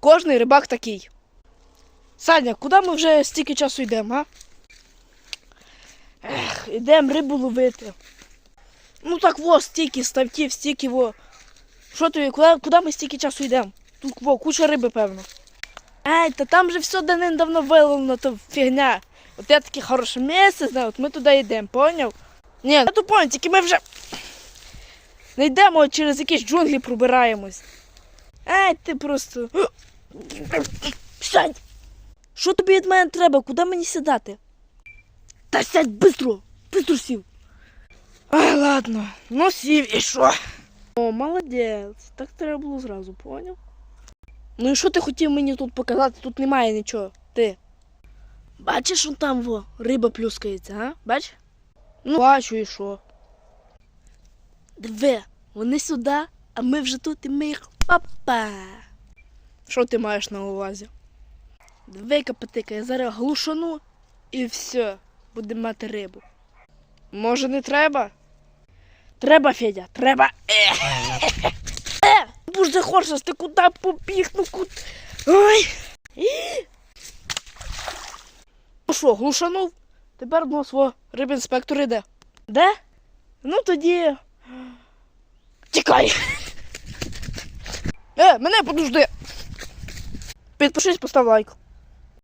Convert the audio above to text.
Кожний рибак такий. Саня, куди ми вже стільки часу йдемо, а? Ех, йдемо рибу ловити. Ну так во, стільки ставків, стільки во. Що тобі, куди, куди ми стільки часу йдемо? Тут во, куча риби, певно. Ай, та там же все давно виловлено, то фігня. От я таке хороше місце знаю, от ми туди йдемо, поняв? Ні, я то поняв, тільки ми вже не йдемо через якісь джунглі пробираємось. Ай, ти просто. Сядь! Що тобі від мене треба? Куди мені сідати? Та сядь бистро! Бистро сів. Ай, ладно, ну сів і що? О, молодець. Так треба було зразу, поняв? Ну і що ти хотів мені тут показати? Тут немає нічого. Ти. Бачиш, що там во, риба плюскається, а? Бач? Ну, бачу і що. Диви, вони сюди, а ми вже тут і ми їх. Опа! Що ти маєш на увазі? Диви, капотика, я зараз глушану і все, будемо мати рибу. Може, не треба? Треба, Федя, треба. Е, е, боже, хочеш, ти куди побіг? Ну куди? Ой. Ну що, глушанув? Тепер ну, свого рибінспектор іде. Де? Ну тоді. Тікай! Е, мене подожди! Підпишись, постав лайк.